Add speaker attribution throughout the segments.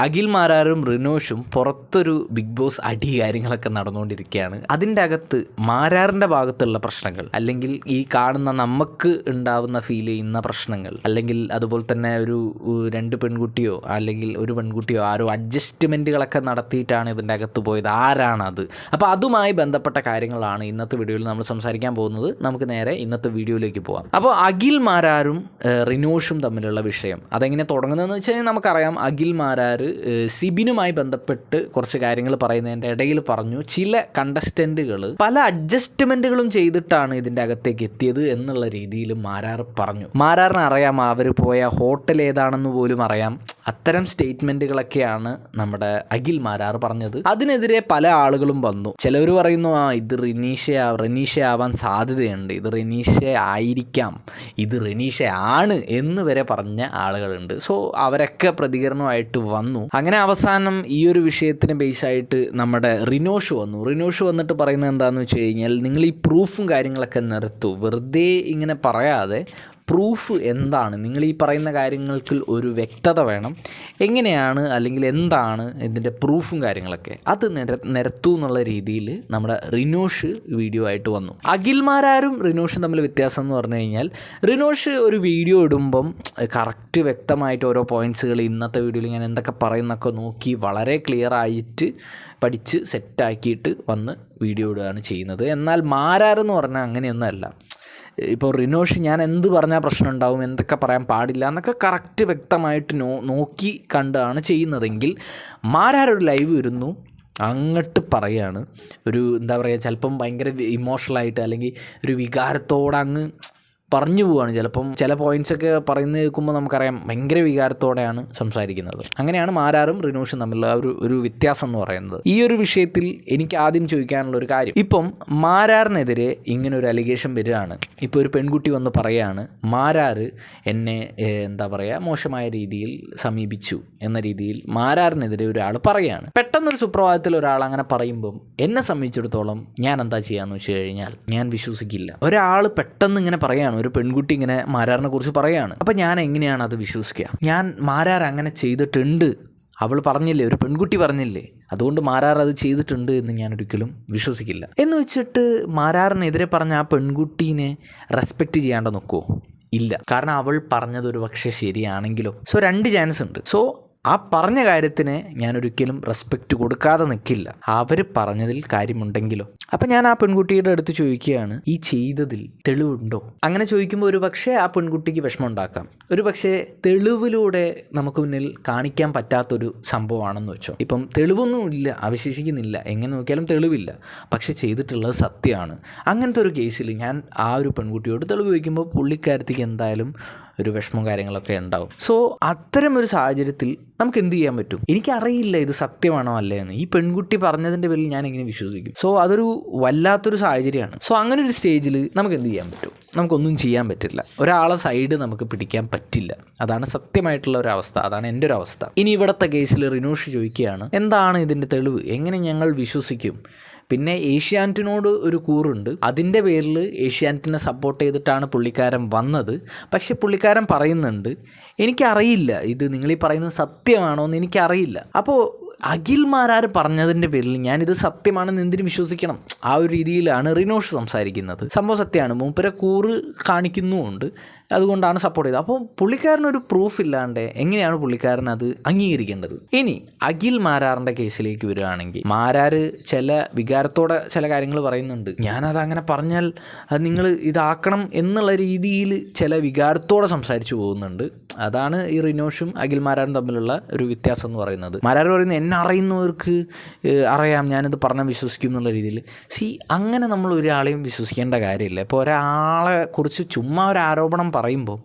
Speaker 1: അഖിൽ മാരാറും റിനോഷും പുറത്തൊരു big boss അടി കാര്യങ്ങളൊക്കെ നടന്നുകൊണ്ടിരിക്കുകയാണ്. അതിന്റെ അകത്ത് മാരാറിന്റെ ഭാഗത്തുള്ള പ്രശ്നങ്ങൾ അല്ലെങ്കിൽ ഈ കാണുന്ന നമുക്ക് ഉണ്ടാവുന്ന ഫീൽ ചെയ്യുന്ന പ്രശ്നങ്ങൾ അല്ലെങ്കിൽ അതുപോലെ തന്നെ ഒരു രണ്ട് പെൺകുട്ടിയോ അല്ലെങ്കിൽ ഒരു പെൺകുട്ടിയോ ആരോ അഡ്ജസ്റ്റ്മെന്റുകളൊക്കെ നടത്തിയിട്ടാണ് ഇതിന്റെ അകത്ത് പോയത്. ആരാണത്? അപ്പോൾ അതുമായി ബന്ധപ്പെട്ട കാര്യങ്ങളാണ് ഇന്നത്തെ വീഡിയോയിൽ നമ്മൾ സംസാരിക്കാൻ പോകുന്നത്. നമുക്ക് നേരെ ഇന്നത്തെ വീഡിയോയിലേക്ക് പോകാം അപ്പോൾ അഖിൽ മാരാറും റിനോഷും തമ്മിലുള്ള വിഷയം അതെങ്ങനെ തുടങ്ങുന്നതെന്ന് വെച്ച് കഴിഞ്ഞാൽ നമുക്കറിയാം. അഖിൽ മാരാർ സിബിനുമായി ബന്ധപ്പെട്ട് കുറച്ച് കാര്യങ്ങൾ പറയുന്നതിന്റെ ഇടയിൽ പറഞ്ഞു. ചില കണ്ടസ്റ്റന്റുകൾ പല അഡ്ജസ്റ്റ്മെന്റുകളും ചെയ്തിട്ടാണ് ഇതിന്റെ അകത്തേക്ക് എത്തിയത് എന്നുള്ള രീതിയിൽ മാരാർ പറഞ്ഞു. മാരാറിന് അറിയാം അവർ പോയ ഹോട്ടൽ ഏതാണെന്ന് പോലും അറിയാം. അത്തരം സ്റ്റേറ്റ്മെന്റുകളൊക്കെയാണ് നമ്മുടെ അഖിൽ മാരാർ പറഞ്ഞത്. അതിനെതിരെ പല ആളുകളും വന്നു. ചിലവർ പറയുന്നു ആ ഇത് റിനീഷ റിനീഷ ആവാൻ സാധ്യതയുണ്ട്. ഇത് റിനീഷ ആയിരിക്കാം. ഇത് റിനീഷ ആണ് എന്ന് വരെ പറഞ്ഞ ആളുകളുണ്ട്. സോ അവരൊക്കെ പ്രതികരണമായിട്ട് വന്നു. അങ്ങനെ അവസാനം ഈ ഒരു വിഷയത്തിന് ബേസായിട്ട് നമ്മുടെ റിനോഷ് വന്നു. റിനോഷ് വന്നിട്ട് പറയുന്നത് എന്താണെന്ന് വെച്ച് കഴിഞ്ഞാൽ നിങ്ങൾ ഈ പ്രൂഫും കാര്യങ്ങളൊക്കെ നിർത്തു. വെറുതെ ഇങ്ങനെ പറയാതെ പ്രൂഫ് എന്താണ്? നിങ്ങൾ ഈ പറയുന്ന കാര്യങ്ങൾക്ക് ഒരു വ്യക്തത വേണം. എങ്ങനെയാണ് അല്ലെങ്കിൽ എന്താണ് ഇതിന്റെ പ്രൂഫും കാര്യങ്ങളൊക്കെ? അത് നിര നിരത്തു എന്നുള്ള രീതിയിൽ നമ്മുടെ റിനോഷ് വീഡിയോ ആയിട്ട് വന്നു. അഖിൽമാരാരും റിനോഷും തമ്മിൽ വ്യത്യാസം എന്ന് പറഞ്ഞു കഴിഞ്ഞാൽ റിനോഷ് ഒരു വീഡിയോ ഇടുമ്പം കറക്റ്റ് വ്യക്തമായിട്ട് ഓരോ പോയിന്റ്സുകൾ ഇന്നത്തെ വീഡിയോയിൽ ഞാൻ എന്തൊക്കെ പറയുന്നൊക്കെ നോക്കി വളരെ ക്ലിയർ ആയിട്ട് പഠിച്ച് സെറ്റാക്കിയിട്ട് വന്ന് വീഡിയോ ഇടുകയാണ് ചെയ്യുന്നത്. എന്നാൽ മാരാരെന്ന് പറഞ്ഞാൽ അങ്ങനെയൊന്നുമല്ല ഇപ്പോൾ റിനോഷ് ഞാൻ എന്ത് പറഞ്ഞാൽ പ്രശ്നം ഉണ്ടാവും എന്തൊക്കെ പറയാൻ പാടില്ല എന്നൊക്കെ കറക്റ്റ് വ്യക്തമായിട്ട് നോ നോക്കി കണ്ടാണ് ചെയ്യുന്നതെങ്കിൽ മാരാരൊരു ലൈവ് വരുന്നു അങ്ങോട്ട് പറയാണ്. ഒരു എന്താ പറയുക ചിലപ്പം ഭയങ്കര ഇമോഷണലായിട്ട് അല്ലെങ്കിൽ ഒരു വികാരത്തോടെ അങ്ങ് പറഞ്ഞു പോവാണ്. ചിലപ്പം ചില പോയിന്റ്സ് ഒക്കെ പറയുന്ന കേൾക്കുമ്പോൾ നമുക്കറിയാം ഭയങ്കര വികാരത്തോടെയാണ് സംസാരിക്കുന്നത്. അങ്ങനെയാണ് മാരാറും റിനൂഷും തമ്മിലുള്ള ഒരു ഒരു വ്യത്യാസം എന്ന് പറയുന്നത്. ഈ ഒരു വിഷയത്തിൽ എനിക്ക് ആദ്യം ചോദിക്കാനുള്ള ഒരു കാര്യം. ഇപ്പം മാരാറിനെതിരെ ഇങ്ങനെ ഒരു അലിഗേഷൻ വരികയാണ്. ഇപ്പോൾ ഒരു പെൺകുട്ടി വന്ന് പറയാണ് മാരാറ് എന്നെ എന്താ പറയുക മോശമായ രീതിയിൽ സമീപിച്ചു എന്ന രീതിയിൽ മാരാറിനെതിരെ ഒരാൾ പറയുകയാണ് പെട്ടെന്നൊരു സുപ്രഭാതത്തിൽ ഒരാൾ അങ്ങനെ പറയുമ്പം എന്നെ സംബന്ധിച്ചിടത്തോളം ഞാൻ എന്താ ചെയ്യാന്ന് വെച്ച് കഴിഞ്ഞാൽ ഞാൻ വിശ്വസിക്കില്ല ഒരാൾ പെട്ടെന്ന് ഇങ്ങനെ പറയാണ്. ഒരു പെൺകുട്ടി ഇങ്ങനെ മാരാറിനെ കുറിച്ച് പറയുകയാണ് അപ്പം ഞാൻ എങ്ങനെയാണ് അത് വിശ്വസിക്കുക? ഞാൻ മാരാർ അങ്ങനെ ചെയ്തിട്ടുണ്ട്. അവൾ പറഞ്ഞില്ലേ ഒരു പെൺകുട്ടി പറഞ്ഞില്ലേ അതുകൊണ്ട് മാരാർ അത് ചെയ്തിട്ടുണ്ട് എന്ന് ഞാൻ ഒരിക്കലും വിശ്വസിക്കില്ല. എന്ന് വെച്ചിട്ട് മാരാറിനെതിരെ പറഞ്ഞ ആ പെൺകുട്ടീനെ റെസ്പെക്റ്റ് ചെയ്യാണ്ട് നോക്കുമോ ഇല്ല. കാരണം അവൾ പറഞ്ഞത് ഒരു പക്ഷേ ശരിയാണെങ്കിലോ? സോ രണ്ട് ചാൻസ് ഉണ്ട്. സോ ആ പറഞ്ഞ കാര്യത്തിന് ഞാൻ ഒരിക്കലും റെസ്പെക്റ്റ് കൊടുക്കാതെ നിൽക്കില്ല അവർ പറഞ്ഞതിൽ കാര്യമുണ്ടെങ്കിലോ? അപ്പം ഞാൻ ആ പെൺകുട്ടിയുടെ അടുത്ത് ചോദിക്കുകയാണ് ഈ ചെയ്തതിൽ തെളിവുണ്ടോ? അങ്ങനെ ചോദിക്കുമ്പോൾ ഒരു പക്ഷേ ആ പെൺകുട്ടിക്ക് വിഷമം ഉണ്ടാക്കാം. ഒരു പക്ഷേ തെളിവിലൂടെ നമുക്ക് മുന്നിൽ കാണിക്കാൻ പറ്റാത്തൊരു സംഭവമാണെന്ന് വെച്ചോ. ഇപ്പം തെളിവൊന്നും ഇല്ല അവശേഷിക്കുന്നില്ല എങ്ങനെ നോക്കിയാലും തെളിവില്ല പക്ഷെ ചെയ്തിട്ടുള്ളത് സത്യമാണ്. അങ്ങനത്തെ ഒരു കേസിൽ ഞാൻ ആ ഒരു പെൺകുട്ടിയോട് തെളിവ് ചോദിക്കുമ്പോൾ പുള്ളിക്കാരത്തേക്ക് എന്തായാലും ഒരു വിഷമവും കാര്യങ്ങളൊക്കെ ഉണ്ടാവും. സോ അത്തരം ഒരു സാഹചര്യത്തിൽ നമുക്ക് എന്ത് ചെയ്യാൻ പറ്റും? എനിക്കറിയില്ല ഇത് സത്യമാണോ അല്ലേ എന്ന് ഈ പെൺകുട്ടി പറഞ്ഞതിന്റെ പേരിൽ ഞാൻ എങ്ങനെ വിശ്വസിക്കും. സോ അതൊരു വല്ലാത്തൊരു സാഹചര്യമാണ്. സോ അങ്ങനെ ഒരു സ്റ്റേജിൽ നമുക്ക് എന്ത് ചെയ്യാൻ പറ്റും? നമുക്കൊന്നും ചെയ്യാൻ പറ്റില്ല. ഒരാളെ സൈഡ് നമുക്ക് പിടിക്കാൻ പറ്റില്ല. അതാണ് സത്യമായിട്ടുള്ള ഒരു അവസ്ഥ. അതാണ് എന്റെ ഒരു അവസ്ഥ. ഇനി ഇവിടുത്തെ കേസിൽ റിനോഷ് ചോദിക്കുകയാണ് എന്താണ് ഇതിന്റെ തെളിവ്? എങ്ങനെ ഞങ്ങൾ വിശ്വസിക്കും? പിന്നെ ഏഷ്യാനെറ്റിനോട് ഒരു കൂറുണ്ട്. അതിന്റെ പേരിൽ ഏഷ്യാനെറ്റിനെ സപ്പോർട്ട് ചെയ്തിട്ടാണ് പുള്ളിക്കാരൻ വന്നത്. പക്ഷേ പുള്ളിക്കാരൻ പറയുന്നുണ്ട് എനിക്കറിയില്ല. ഇത് നിങ്ങൾ ഈ പറയുന്നത് സത്യമാണോ എന്ന് എനിക്കറിയില്ല. അപ്പോൾ അഖിൽമാരാർ പറഞ്ഞതിന്റെ പേരിൽ ഞാനിത് സത്യമാണെന്ന് എന്തിനു വിശ്വസിക്കണം. ആ ഒരു രീതിയിലാണ് റിനോഷ് സംസാരിക്കുന്നത്. സംഭവം സത്യമാണ്. മൂപ്പരെ കൂറ് കാണിക്കുന്നുമുണ്ട്. അതുകൊണ്ടാണ് സപ്പോർട്ട് ചെയ്തത്. അപ്പോൾ പുള്ളിക്കാരനൊരു പ്രൂഫ് ഇല്ലാണ്ട് എങ്ങനെയാണ് പുള്ളിക്കാരൻ അത് അംഗീകരിക്കേണ്ടത്? ഇനി അഖിൽ മാരാറിന്റെ കേസിലേക്ക് വരികയാണെങ്കിൽ മാരാർ ചില വികാരത്തോടെ ചില കാര്യങ്ങൾ പറയുന്നുണ്ട്. ഞാനത് അങ്ങനെ പറഞ്ഞാൽ അത് നിങ്ങൾ ഇതാക്കണം എന്നുള്ള രീതിയിൽ ചില വികാരത്തോടെ സംസാരിച്ചു പോകുന്നുണ്ട്. അതാണ് ഈ റിനോഷും അഖിൽ മാരാറും തമ്മിലുള്ള ഒരു വ്യത്യാസം എന്ന് പറയുന്നത്. മാരാർ പറയുന്നത് എന്നെ അറിയുന്നവർക്ക് അറിയാം ഞാനിത് പറഞ്ഞാൽ വിശ്വസിക്കും എന്നുള്ള രീതിയിൽ. സി അങ്ങനെ നമ്മൾ ഒരാളെയും വിശ്വസിക്കേണ്ട കാര്യമില്ല. ഇപ്പോൾ ഒരാളെ കുറിച്ച് ചുമ്മാ ഒരു ആരോപണം പറയുമ്പോൾ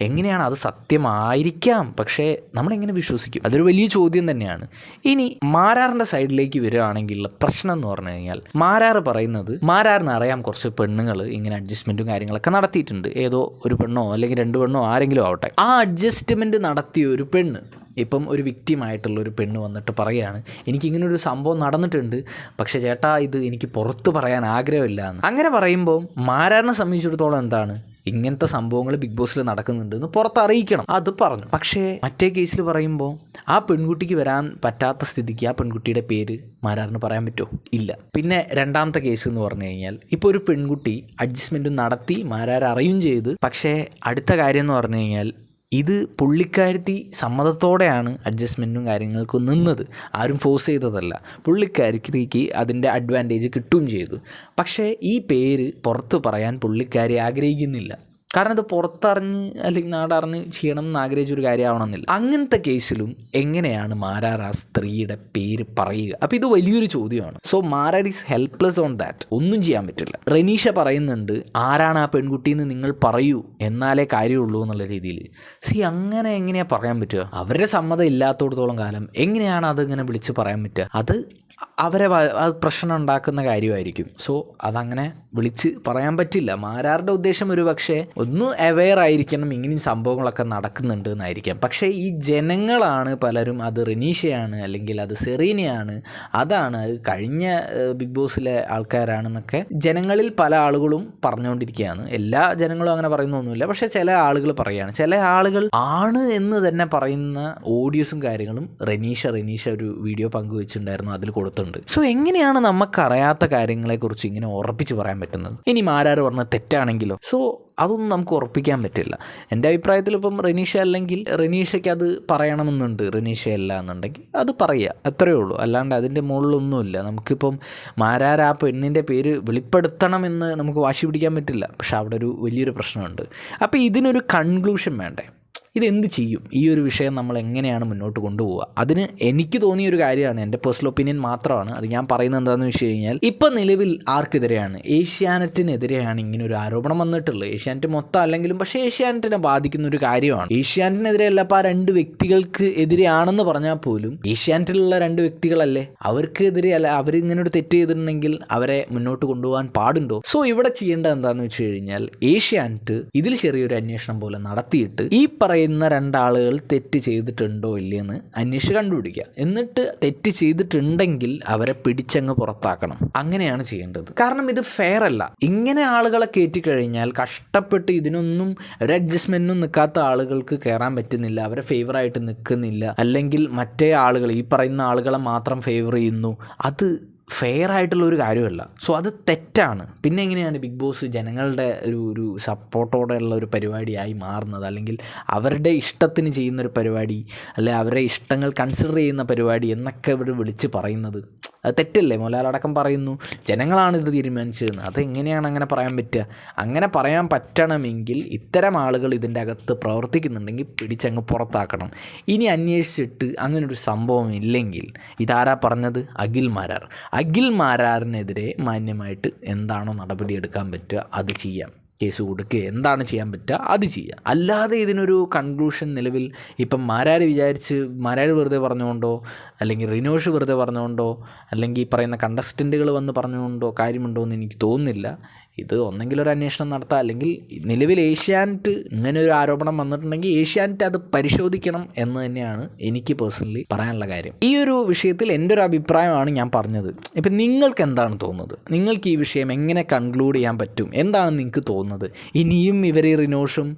Speaker 1: എങ്ങനെയാണ് അത് സത്യമായിരിക്കാം? പക്ഷേ നമ്മളെങ്ങനെ വിശ്വസിക്കും? അതൊരു വലിയ ചോദ്യം തന്നെയാണ്. ഇനി മാരാറിന്റെ സൈഡിലേക്ക് വരികയാണെങ്കിൽ പ്രശ്നം എന്ന് പറഞ്ഞു കഴിഞ്ഞാൽ മാരാർ പറയുന്നത് മാരാറിന് അറിയാം കുറച്ച് പെണ്ണുങ്ങൾ ഇങ്ങനെ അഡ്ജസ്റ്റ്മെന്റും കാര്യങ്ങളൊക്കെ നടത്തിയിട്ടുണ്ട്. ഏതോ ഒരു പെണ്ണോ അല്ലെങ്കിൽ രണ്ട് പെണ്ണോ ആരെങ്കിലും ആവട്ടെ. ആ അഡ്ജസ്റ്റ്മെന്റ് നടത്തിയ ഒരു പെണ്ണ് ഇപ്പം ഒരു വിക്റ്റിമായിട്ടുള്ള ഒരു പെണ്ണ് വന്നിട്ട് പറയുകയാണ് എനിക്കിങ്ങനെ ഒരു സംഭവം നടന്നിട്ടുണ്ട് പക്ഷേ ചേട്ടാ ഇത് എനിക്ക് പുറത്ത് പറയാൻ ആഗ്രഹമില്ല എന്ന്. അങ്ങനെ പറയുമ്പോൾ മാരാറിനെ സംബന്ധിച്ചിടത്തോളം എന്താണ്? ഇങ്ങനത്തെ സംഭവങ്ങൾ ബിഗ് ബോസിൽ നടക്കുന്നുണ്ട് എന്ന് പുറത്തറിയിക്കണം. അത് പറഞ്ഞു. പക്ഷേ മറ്റേ കേസിൽ പറയുമ്പോൾ ആ പെൺകുട്ടിക്ക് വരാൻ പറ്റാത്ത സ്ഥിതിക്ക് ആ പെൺകുട്ടിയുടെ പേര് മാരാറിന് പറയാൻ പറ്റുമോ ഇല്ല. പിന്നെ രണ്ടാമത്തെ കേസ് എന്ന് പറഞ്ഞു കഴിഞ്ഞാൽ ഇപ്പോൾ ഒരു പെൺകുട്ടി അഡ്ജസ്റ്റ്മെന്റ് നടത്തി മാരാർ അറിയും ചെയ്ത്. പക്ഷേ അടുത്ത കാര്യം എന്ന് പറഞ്ഞു കഴിഞ്ഞാൽ ഇത് പുള്ളിക്കാരത്തി സമ്മതത്തോടെയാണ് അഡ്ജസ്റ്റ്മെന്റും കാര്യങ്ങൾക്കും നിന്നത്. ആരും ഫോഴ്സ് ചെയ്തതല്ല. പുള്ളിക്കാരിക്ക് അതിന്റെ അഡ്വാന്റേജ് കിട്ടുകയും ചെയ്തു. പക്ഷേ ഈ പേര് പുറത്ത് പറയാൻ പുള്ളിക്കാരി ആഗ്രഹിക്കുന്നില്ല. കാരണം ഇത് പുറത്തറിഞ്ഞ് അല്ലെങ്കിൽ നാടറിഞ്ഞ് ചെയ്യണം എന്ന് ആഗ്രഹിച്ച ഒരു കാര്യമാവണമെന്നില്ല. അങ്ങനത്തെ കേസിലും എങ്ങനെയാണ് മാരാർ ആ സ്ത്രീയുടെ പേര് പറയുക? അപ്പോൾ ഇത് വലിയൊരു ചോദ്യമാണ്. So Marar is helpless on that ഒന്നും ചെയ്യാൻ പറ്റില്ല. റനീഷ പറയുന്നുണ്ട് ആരാണ് ആ പെൺകുട്ടി എന്ന് നിങ്ങൾ പറയൂ എന്നാലേ കാര്യമുള്ളൂ എന്നുള്ള രീതിയിൽ. സി അങ്ങനെ എങ്ങനെയാണ് പറയാൻ പറ്റുക? അവരുടെ സമ്മതം ഇല്ലാത്തടത്തോളം കാലം എങ്ങനെയാണ് അതിങ്ങനെ വിളിച്ച് പറയാൻ പറ്റുക? അത് അവരെ അത് പ്രശ്നം ഉണ്ടാക്കുന്ന കാര്യമായിരിക്കും. സോ അതങ്ങനെ വിളിച്ച് പറയാൻ പറ്റില്ല. മാരാറിന്റെ ഉദ്ദേശം ഒരു പക്ഷേ ഒന്ന് അവെയർ ആയിരിക്കണം ഇങ്ങനെയും സംഭവങ്ങളൊക്കെ നടക്കുന്നുണ്ട് എന്നായിരിക്കാം. പക്ഷേ ഈ ജനങ്ങളാണ് പലരും അത് റിനീഷയാണ് അല്ലെങ്കിൽ അത് സെറീനയാണ് അതാണ് അത് കഴിഞ്ഞ ബിഗ് ബോസിലെ ആൾക്കാരാണെന്നൊക്കെ ജനങ്ങളിൽ പല ആളുകളും പറഞ്ഞുകൊണ്ടിരിക്കുകയാണ് എല്ലാ ജനങ്ങളും അങ്ങനെ പറയുന്നൊന്നുമില്ല പക്ഷേ ചില ആളുകൾ പറയുകയാണ് ചില ആളുകൾ ആണ് എന്ന് തന്നെ പറയുന്ന ഓഡിയോസും കാര്യങ്ങളും റെനീഷ റെനീഷ ഒരു വീഡിയോ പങ്കുവെച്ചിട്ടുണ്ടായിരുന്നു. അതിൽ കൊടുത്തിട്ടുണ്ട്. സോ എങ്ങനെയാണ് നമുക്കറിയാത്ത കാര്യങ്ങളെക്കുറിച്ച് ഇങ്ങനെ ഉറപ്പിച്ച് പറയാൻ പറ്റുന്നത്? ഇനി ആരാരും പറഞ്ഞത് തെറ്റാണെങ്കിലോ? സോ അതൊന്നും നമുക്ക് ഉറപ്പിക്കാൻ പറ്റില്ല. എന്റെ അഭിപ്രായത്തിൽ ഇപ്പം റെനീഷ അല്ലെങ്കിൽ റെനീഷയ്ക്ക് അത് പറയണമെന്നുണ്ട്. റെനീഷ അല്ല എന്നുണ്ടെങ്കിൽ അത് പറയുക. അത്രയേ ഉള്ളൂ. അല്ലാണ്ട് അതിന്റെ മുകളിലൊന്നുമില്ല. നമുക്കിപ്പം മാരാർ ആ പെണ്ണിന്റെ പേര് വെളിപ്പെടുത്തണമെന്ന് നമുക്ക് വാശി പിടിക്കാൻ പറ്റില്ല. പക്ഷെ അവിടെ ഒരു വലിയൊരു പ്രശ്നമുണ്ട്. അപ്പോൾ ഇതിനൊരു കൺക്ലൂഷൻ വേണ്ടേ? ഇതെന്ത് ചെയ്യും? ഈ ഒരു വിഷയം നമ്മൾ എങ്ങനെയാണ് മുന്നോട്ട് കൊണ്ടുപോവുക? അതിന് എനിക്ക് തോന്നിയ ഒരു കാര്യമാണ്. എന്റെ പേഴ്സണൽ ഒപ്പീനിയൻ മാത്രമാണ്. അത് ഞാൻ പറയുന്നത് എന്താണെന്ന് വെച്ച് കഴിഞ്ഞാൽ ഇപ്പം നിലവിൽ ആർക്കെതിരെയാണ്? ഏഷ്യാനെറ്റിനെതിരെയാണ് ഇങ്ങനെ ഒരു ആരോപണം വന്നിട്ടുള്ളത്. ഏഷ്യാനെറ്റ് മൊത്തം അല്ലെങ്കിലും പക്ഷേ ഏഷ്യാനെറ്റിനെ ബാധിക്കുന്ന ഒരു കാര്യമാണ്. ഏഷ്യാനെറ്റിനെതിരെ അല്ല അപ്പോൾ ആ രണ്ട് വ്യക്തികൾക്ക് എതിരെയാണെന്ന് പറഞ്ഞാൽ പോലും ഏഷ്യാനെറ്റിലുള്ള രണ്ട് വ്യക്തികളല്ലേ? അവർക്കെതിരെ അല്ല അവരിങ്ങനെ ഒരു തെറ്റ് ചെയ്തിട്ടുണ്ടെങ്കിൽ അവരെ മുന്നോട്ട് കൊണ്ടുപോകാൻ പാടുണ്ടോ? സോ ഇവിടെ ചെയ്യേണ്ടത് എന്താണെന്ന് വെച്ച് കഴിഞ്ഞാൽ ഏഷ്യാനെറ്റ് ഇതിൽ ചെറിയൊരു അന്വേഷണം പോലെ നടത്തിയിട്ട് ഈ പറയുന്ന രണ്ടാളുകൾ തെറ്റ് ചെയ്തിട്ടുണ്ടോ ഇല്ലയെന്ന് അന്വേഷിച്ച് കണ്ടുപിടിക്കുക. എന്നിട്ട് തെറ്റ് ചെയ്തിട്ടുണ്ടെങ്കിൽ അവരെ പിടിച്ചങ്ങ് പുറത്താക്കണം. അങ്ങനെയാണ് ചെയ്യേണ്ടത്. കാരണം ഇത് ഫെയർ അല്ല. ഇങ്ങനെ ആളുകളെ കയറ്റി കഴിഞ്ഞാൽ കഷ്ടപ്പെട്ട് ഇതിനൊന്നും ഒരു അഡ്ജസ്റ്റ്മെന്റിനും നിൽക്കാത്ത ആളുകൾക്ക് കയറാൻ പറ്റുന്നില്ല. അവരെ ഫേവറായിട്ട് നിൽക്കുന്നില്ല. അല്ലെങ്കിൽ മറ്റേ ആളുകൾ ഈ പറയുന്ന ആളുകളെ മാത്രം ഫേവർ ചെയ്യുന്നു. അത് ഫെയർ ആയിട്ടുള്ള ഒരു കാര്യമല്ല. സോ അത് തെറ്റാണ്. പിന്നെ എങ്ങനെയാണ് ബിഗ് ബോസ് ജനങ്ങളുടെ ഒരു ഒരു സപ്പോർട്ടോടെയുള്ള ഒരു പരിപാടിയായി മാറുന്നത്? അല്ലെങ്കിൽ അവരുടെ ഇഷ്ടത്തിന് ചെയ്യുന്നൊരു പരിപാടി അല്ലെ അവരുടെ ഇഷ്ടങ്ങൾ കൺസിഡർ ചെയ്യുന്ന പരിപാടി എന്നൊക്കെ ഇവർ വിളിച്ച് പറയുന്നത്? അത് തെറ്റല്ലേ? മോലാലടക്കം പറയുന്നു. ജനങ്ങളാണ് ഇത് തീരുമാനിച്ചതെന്ന്. അതെങ്ങനെയാണ് അങ്ങനെ പറയാൻ പറ്റുക? അങ്ങനെ പറയാൻ പറ്റണമെങ്കിൽ ഇത്തരം ആളുകൾ ഇതിന്റെ അകത്ത് പ്രവർത്തിക്കുന്നുണ്ടെങ്കിൽ പിടിച്ചങ്ങ് പുറത്താക്കണം. ഇനി അന്വേഷിച്ചിട്ട് അങ്ങനൊരു സംഭവം ഇല്ലെങ്കിൽ ഇതാരാ പറഞ്ഞത്? അഖിൽ മാരാർ. അഖിൽ മാരാറിനെതിരെ മാന്യമായിട്ട് എന്താണോ നടപടിയെടുക്കാൻ പറ്റുക അത് ചെയ്യാം. കേസ് കൊടുക്കുക. എന്താണ് ചെയ്യാൻ പറ്റുക? അത് ചെയ്യുക. അല്ലാതെ ഇതിനൊരു കൺക്ലൂഷൻ നിലവിൽ ഇപ്പം മാരാര് വിചാരിച്ച് മാരാര് വെറുതെ പറഞ്ഞുകൊണ്ടോ അല്ലെങ്കിൽ റിനോഷ് വെറുതെ പറഞ്ഞുകൊണ്ടോ അല്ലെങ്കിൽ പറയുന്ന കണ്ടസ്റ്റന്റുകൾ വന്ന് പറഞ്ഞുകൊണ്ടോ കാര്യമുണ്ടോ എന്ന് എനിക്ക് തോന്നുന്നില്ല. ഇത് ഒന്നെങ്കിൽ ഒരു അന്വേഷണം നടത്തുക അല്ലെങ്കിൽ നിലവിൽ ഏഷ്യാനെറ്റ് ഇങ്ങനെ ഒരു ആരോപണം വന്നിട്ടുണ്ടെങ്കിൽ ഏഷ്യാനെറ്റ് അത് പരിശോധിക്കണം എന്ന് തന്നെയാണ് എനിക്ക് പേഴ്സണലി പറയാനുള്ള കാര്യം. ഈ ഒരു വിഷയത്തിൽ എന്റെ ഒരു അഭിപ്രായമാണ് ഞാൻ പറഞ്ഞത്. ഇപ്പം നിങ്ങൾക്ക് എന്താണ് തോന്നുന്നത്? നിങ്ങൾക്ക് ഈ വിഷയം എങ്ങനെ കൺക്ലൂഡ് ചെയ്യാൻ പറ്റും? എന്താണ് നിങ്ങൾക്ക് തോന്നുന്നത്? ഇനിയും ഇവർ ഈ റിനോഷും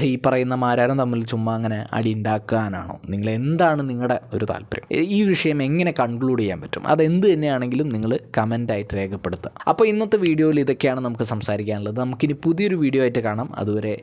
Speaker 1: ഈ പറയുന്ന മാരാരും തമ്മിൽ ചുമ്മാ അങ്ങനെ അടി ഉണ്ടാക്കാനാണോ? നിങ്ങൾ എന്താണ് നിങ്ങളുടെ ഒരു താല്പര്യം? ഈ വിഷയം എങ്ങനെ കൺക്ലൂഡ് ചെയ്യാൻ പറ്റും? അതെന്ത് തന്നെയാണെങ്കിലും നിങ്ങൾ കമന്റായിട്ട് രേഖപ്പെടുത്തുക. അപ്പോൾ ഇന്നത്തെ വീഡിയോയിൽ ഇതൊക്കെയാണ് സംസാരിക്കാനുള്ളത്. നമുക്കിനി പുതിയൊരു വീഡിയോ ആയിട്ട് കാണാം. അതുവരെ